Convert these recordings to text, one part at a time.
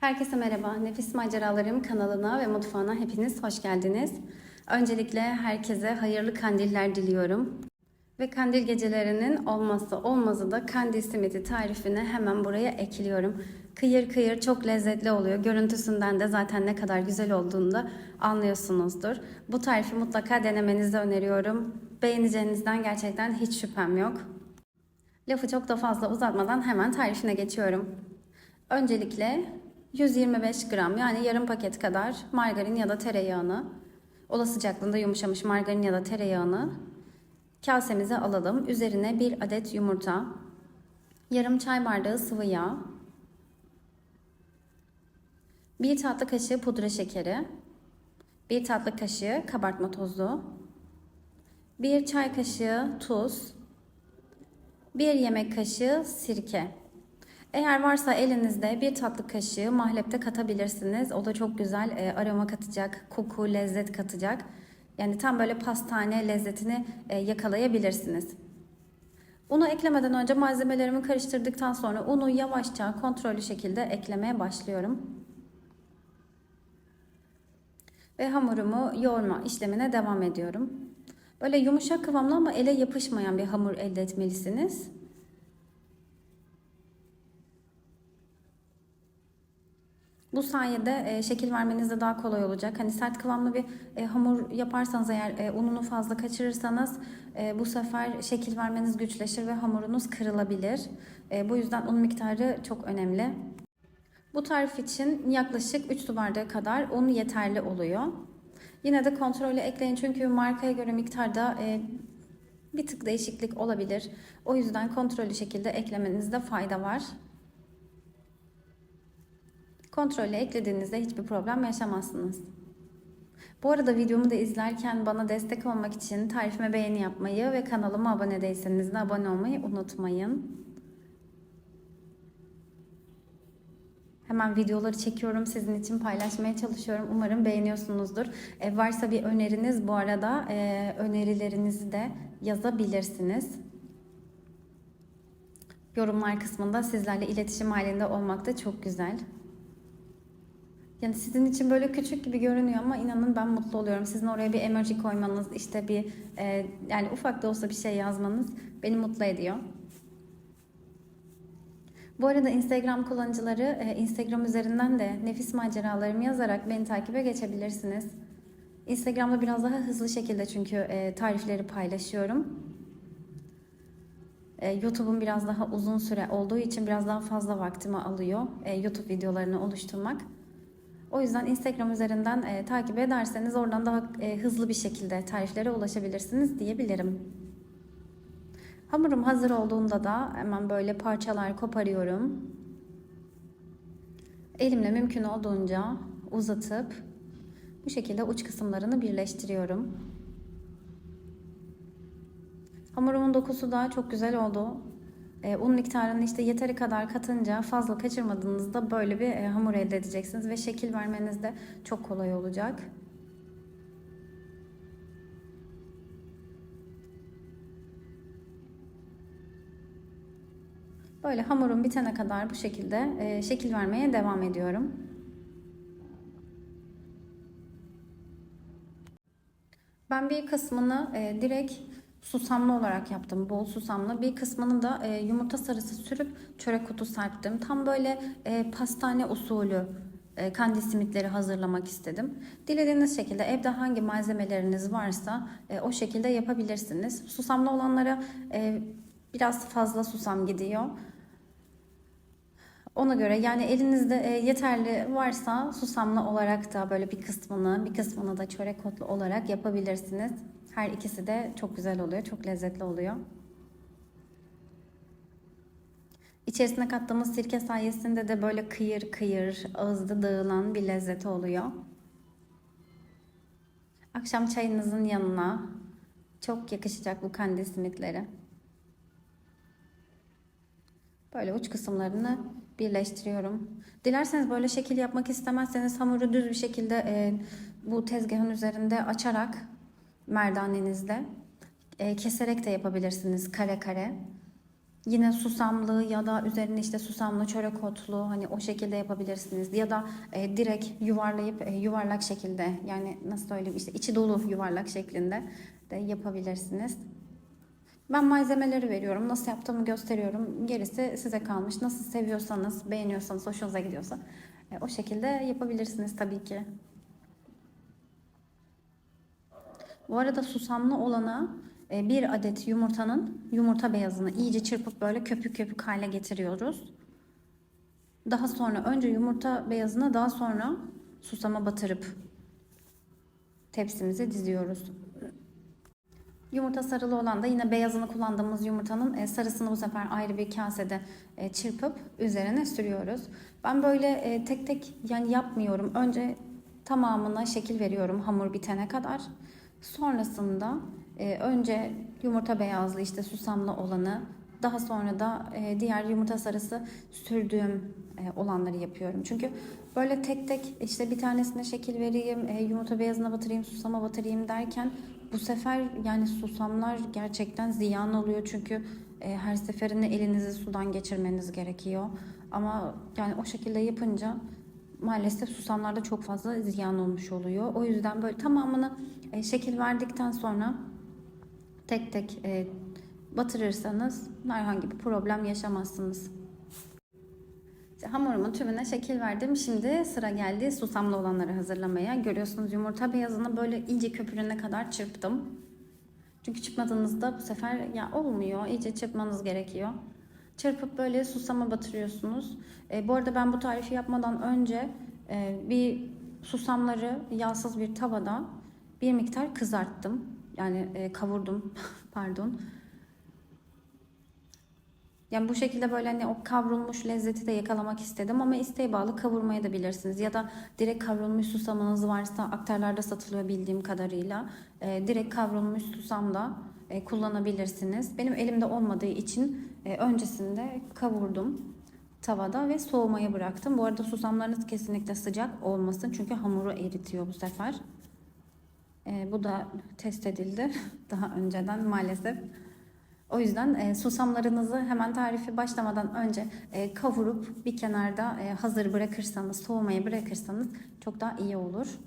Herkese merhaba. Nefis Maceralarım kanalına ve mutfağına hepiniz hoş geldiniz. Öncelikle herkese hayırlı kandiller diliyorum. Ve kandil gecelerinin olmazsa olmazı da kandil simidi tarifini hemen buraya ekliyorum. Kıyır kıyır çok lezzetli oluyor. Görüntüsünden de zaten ne kadar güzel olduğunu da anlıyorsunuzdur. Bu tarifi mutlaka denemenizi öneriyorum. Beğeneceğinizden gerçekten hiç şüphem yok. Lafı çok da fazla uzatmadan hemen tarifine geçiyorum. Öncelikle 125 gram yani yarım paket kadar margarin ya da tereyağını, oda sıcaklığında yumuşamış margarin ya da tereyağını kasemize alalım. Üzerine bir adet yumurta, yarım çay bardağı sıvı yağ, bir tatlı kaşığı pudra şekeri, bir tatlı kaşığı kabartma tozu, bir çay kaşığı tuz, bir yemek kaşığı sirke. Eğer varsa elinizde bir tatlı kaşığı mahlep katabilirsiniz. O da çok güzel e, aroma katacak, koku, lezzet katacak. Yani tam böyle pastane lezzetini e, yakalayabilirsiniz. Unu eklemeden önce malzemelerimi karıştırdıktan sonra unu yavaşça kontrollü şekilde eklemeye başlıyorum. Ve hamurumu yoğurma işlemine devam ediyorum. Böyle yumuşak kıvamlı ama ele yapışmayan bir hamur elde etmelisiniz. Bu sayede e, şekil vermeniz de daha kolay olacak. Hani sert kıvamlı bir e, hamur yaparsanız eğer e, ununu fazla kaçırırsanız e, bu sefer şekil vermeniz güçleşir ve hamurunuz kırılabilir. E, bu yüzden un miktarı çok önemli. Bu tarif için yaklaşık 3 su bardağı kadar un yeterli oluyor. Yine de kontrolü ekleyin çünkü markaya göre miktarda e, bir tık değişiklik olabilir. O yüzden kontrollü şekilde eklemenizde fayda var. Kontrollü eklediğinizde hiçbir problem yaşamazsınız. Bu arada videomu da izlerken bana destek olmak için tarifime beğeni yapmayı ve kanalıma abone değilseniz de abone olmayı unutmayın. Hemen videoları çekiyorum sizin için paylaşmaya çalışıyorum. Umarım beğeniyorsunuzdur. E, varsa bir öneriniz bu arada e, önerilerinizi de yazabilirsiniz. Yorumlar kısmında sizlerle iletişim halinde olmak da çok güzel. Yani sizin için böyle küçük gibi görünüyor ama inanın ben mutlu oluyorum. Sizin oraya bir emoji koymanız, işte bir e, yani ufak da olsa bir şey yazmanız beni mutlu ediyor. Bu arada Instagram kullanıcıları e, Instagram üzerinden de nefis maceralarımı yazarak beni takibe geçebilirsiniz. Instagram'da biraz daha hızlı şekilde çünkü e, tarifleri paylaşıyorum. E, YouTube'un biraz daha uzun süre olduğu için biraz daha fazla vaktimi alıyor YouTube videolarını oluşturmak. O yüzden Instagram üzerinden e, takip ederseniz oradan daha e, hızlı bir şekilde tariflere ulaşabilirsiniz diyebilirim. Hamurum hazır olduğunda da hemen böyle parçalar koparıyorum. Elimle mümkün olduğunca uzatıp bu şekilde uç kısımlarını birleştiriyorum. Hamurumun dokusu da çok güzel oldu. E, un miktarını işte yeteri kadar katınca fazla kaçırmadığınızda böyle bir e, hamur elde edeceksiniz ve şekil vermeniz de çok kolay olacak. Böyle hamurum bitene kadar bu şekilde e, şekil vermeye devam ediyorum. Ben bir kısmını e, direkt susamlı olarak yaptım. Bol susamlı. Bir kısmını da e, yumurta sarısı sürüp çörek kutu serptim. Tam böyle e, pastane usulü e, kandil simitleri hazırlamak istedim. Dilediğiniz şekilde evde hangi malzemeleriniz varsa e, o şekilde yapabilirsiniz. Susamlı olanlara e, biraz fazla susam gidiyor. Ona göre yani elinizde e, yeterli varsa susamlı olarak da böyle bir kısmını bir kısmını da çörek otlu olarak yapabilirsiniz. Her ikisi de çok güzel oluyor, çok lezzetli oluyor. İçerisine kattığımız sirke sayesinde de böyle kıyır kıyır, ağızda dağılan bir lezzeti oluyor. Akşam çayınızın yanına çok yakışacak bu kandil simitleri. Böyle uç kısımlarını birleştiriyorum. Dilerseniz böyle şekil yapmak istemezseniz hamuru düz bir şekilde e, bu tezgahın üzerinde açarak merdanenizle e, keserek de yapabilirsiniz kare kare. Yine susamlı ya da üzerine işte susamlı çörek otlu hani o şekilde yapabilirsiniz. Ya da e, direkt yuvarlayıp e, yuvarlak şekilde yani nasıl söyleyeyim işte içi dolu yuvarlak şeklinde de yapabilirsiniz. Ben malzemeleri veriyorum. Nasıl yaptığımı gösteriyorum. Gerisi size kalmış. Nasıl seviyorsanız, beğeniyorsanız, hoşunuza gidiyorsa e, o şekilde yapabilirsiniz tabii ki. Bu arada susamlı olana e, bir adet yumurtanın yumurta beyazını iyice çırpıp böyle köpük köpük hale getiriyoruz. Daha sonra önce yumurta beyazına daha sonra susama batırıp tepsimize diziyoruz. Yumurta sarılı olan da yine beyazını kullandığımız yumurtanın e, sarısını bu sefer ayrı bir kasede e, çırpıp üzerine sürüyoruz. Ben böyle tek tek yani yapmıyorum. Önce tamamına şekil veriyorum hamur bitene kadar. Sonrasında e, önce yumurta beyazlı işte susamlı olanı daha sonra da e, diğer yumurta sarısı sürdüğüm e, olanları yapıyorum. Çünkü böyle tek tek işte bir tanesine şekil vereyim, e, yumurta beyazına batırayım, susama batırayım derken bu sefer yani susamlar gerçekten ziyan oluyor. Çünkü e, her seferinde elinizi sudan geçirmeniz gerekiyor. Ama yani o şekilde yapınca maalesef susamlarda çok fazla ziyan olmuş oluyor. O yüzden böyle tamamını e, şekil verdikten sonra tek tek e, batırırsanız herhangi bir problem yaşamazsınız. Hamurumun tümüne şekil verdim. Şimdi sıra geldi susamlı olanları hazırlamaya. Görüyorsunuz yumurta beyazını böyle iyice köpürene kadar çırptım. Çünkü çırpmadığınızda bu sefer ya olmuyor. İyice çırpmanız gerekiyor. Çırpıp böyle susama batırıyorsunuz. E, bu arada ben bu tarifi yapmadan önce e, bir susamları yağsız bir tavada bir miktar kızarttım. Yani e, kavurdum pardon. Yani bu şekilde böyle hani o kavrulmuş lezzeti de yakalamak istedim ama isteğe bağlı kavurmaya da bilirsiniz. Ya da direkt kavrulmuş susamınız varsa aktarlarda satılıyor bildiğim kadarıyla. E, direkt kavrulmuş susam da e, kullanabilirsiniz. Benim elimde olmadığı için e, öncesinde kavurdum tavada ve soğumaya bıraktım. Bu arada susamlarınız kesinlikle sıcak olmasın çünkü hamuru eritiyor bu sefer. E, bu da test edildi daha önceden maalesef. O yüzden susamlarınızı hemen tarifi başlamadan önce kavurup bir kenarda hazır bırakırsanız, soğumaya bırakırsanız çok daha iyi olur.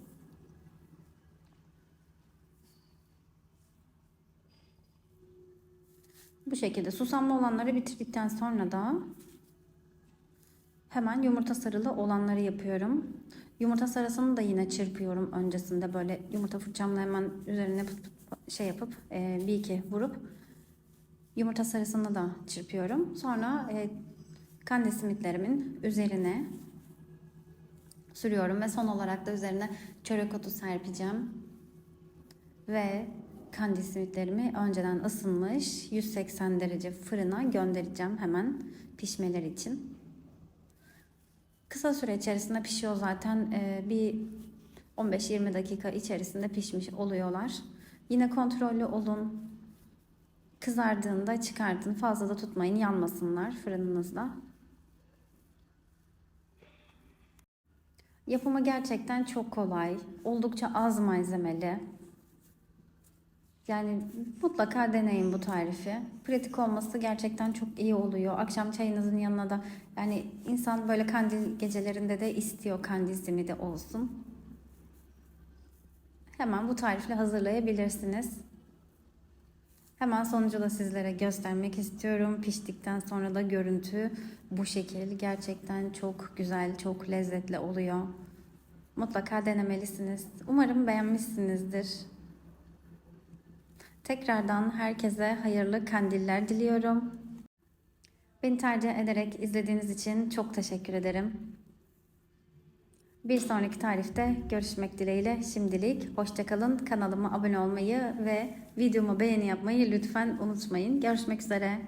Bu şekilde susamlı olanları bitirdikten sonra da hemen yumurta sarılı olanları yapıyorum. Yumurta sarısını da yine çırpıyorum öncesinde böyle yumurta fırçamla hemen üzerine pıt pıt şey yapıp e, bir iki vurup Yumurta sarısını da çırpıyorum. Sonra e, kandil simitlerimin üzerine sürüyorum ve son olarak da üzerine çörek otu serpeceğim. Ve kandil simitlerimi önceden ısınmış 180 derece fırına göndereceğim hemen pişmeleri için. Kısa süre içerisinde pişiyor zaten. E, bir 15-20 dakika içerisinde pişmiş oluyorlar. Yine kontrollü olun. Kızardığında çıkartın. Fazla da tutmayın. Yanmasınlar fırınınızda. Yapımı gerçekten çok kolay. Oldukça az malzemeli. Yani mutlaka deneyin bu tarifi. Pratik olması gerçekten çok iyi oluyor. Akşam çayınızın yanına da yani insan böyle kandil gecelerinde de istiyor kandil simidi olsun. Hemen bu tarifle hazırlayabilirsiniz. Hemen sonucu da sizlere göstermek istiyorum. Piştikten sonra da görüntü bu şekil. Gerçekten çok güzel, çok lezzetli oluyor. Mutlaka denemelisiniz. Umarım beğenmişsinizdir. Tekrardan herkese hayırlı kandiller diliyorum. Beni tercih ederek izlediğiniz için çok teşekkür ederim. Bir sonraki tarifte görüşmek dileğiyle şimdilik hoşçakalın. Kanalıma abone olmayı ve videomu beğeni yapmayı lütfen unutmayın. Görüşmek üzere.